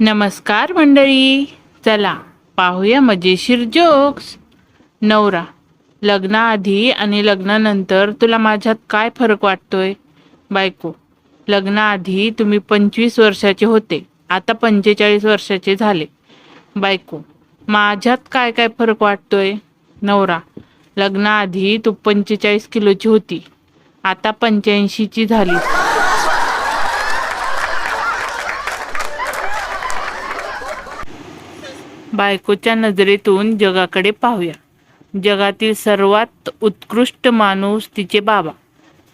नमस्कार मंडळी. चला पाहूया मजेशीर जोक्स. नवरा लग्नाआधी आणि लग्नानंतर तुला माझ्यात काय फरक वाटतोय? बायको लग्नाआधी तुम्ही पंचवीस वर्षाचे होते आता पंचेचाळीस वर्षाचे झाले. बायको माझ्यात काय काय फरक वाटतोय? नवरा लग्नाआधी तू पंचेचाळीस किलोची होती आता पंच्याऐंशीची झाली. बायकोच्या नजरेतून जगाकडे पाहूया. जगातील सर्वात उत्कृष्ट माणूस तिचे बाबा.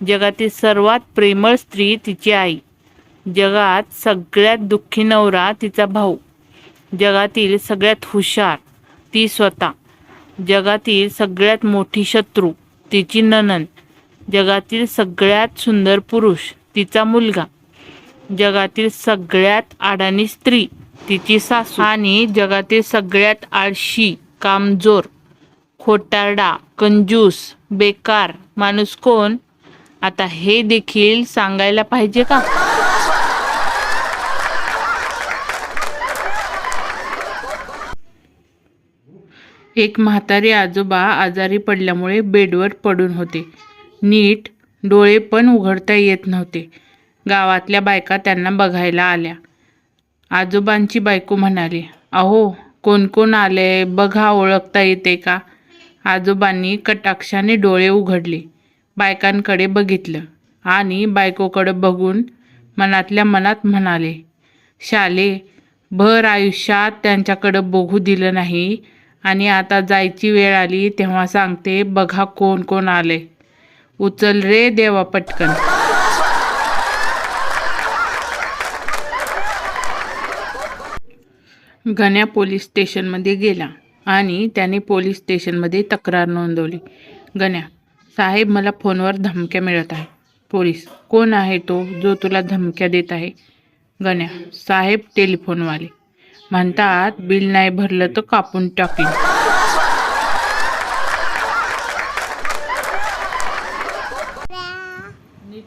जगातील सर्वात प्रेमळ स्त्री तिची आई. जगात सगळ्यात दुःखी नवरा तिचा भाऊ. जगातील सगळ्यात हुशार ती स्वतः. जगातील सगळ्यात मोठी शत्रू तिची ननन जगातील सगळ्यात सुंदर पुरुष तिचा मुलगा. जगातील सगळ्यात अडाणी स्त्री तिची सासू आणि जगातील सगळ्यात आळशी कामजोर खोटारडा कंजूस बेकार माणूस कोण? आता हे देखील सांगायला पाहिजे का? एक म्हातारे आजोबा आजारी पडल्यामुळे बेडवर पडून होते. नीट डोळे पण उघडता येत नव्हते. गावातल्या बायका त्यांना बघायला आल्या. आजोबांची बायको म्हणाली अहो कोण कोण आले? बघा ओळखता येते का? आजोबांनी कटाक्षाने डोळे उघडले बायकांकडे बघितलं आणि बायकोकडे बघून मनातल्या मनात म्हणाले शाले भर आयुष्यात त्यांच्याकडं बघू दिलं नाही आणि आता जायची वेळ आली तेव्हा सांगते बघा कोण कोण आले. उचल रे देवा पटकन. गण्या पोलीस स्टेशनमध्ये गेला आणि त्याने पोलीस स्टेशनमध्ये तक्रार नोंदवली. गण्या साहेब मला फोनवर धमक्या मिळत आहे पोलीस कोण आहे तो जो तुला धमक्या देत आहे? गण्या साहेब टेलिफोनवाले. म्हणतात बिल नाही भरलं तर कापून टाकीन. नीट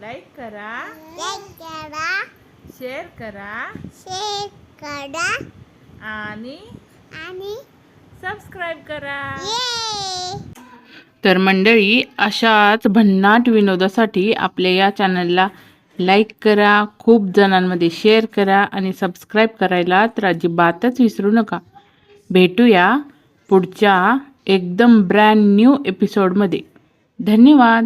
लाईक करा. करा. शेअर करा. शेअर करा. आणि आणि सबस्क्राईब करा. ये तर मंडळी अशाच भन्नाट विनोदासाठी आपल्या या चॅनलला लाईक करा खूप जणांमध्ये शेअर करा आणि सबस्क्राईब करायला तर अजिबातच विसरू नका. भेटूया पुढच्या एकदम ब्रँड न्यू एपिसोडमध्ये धन्यवाद!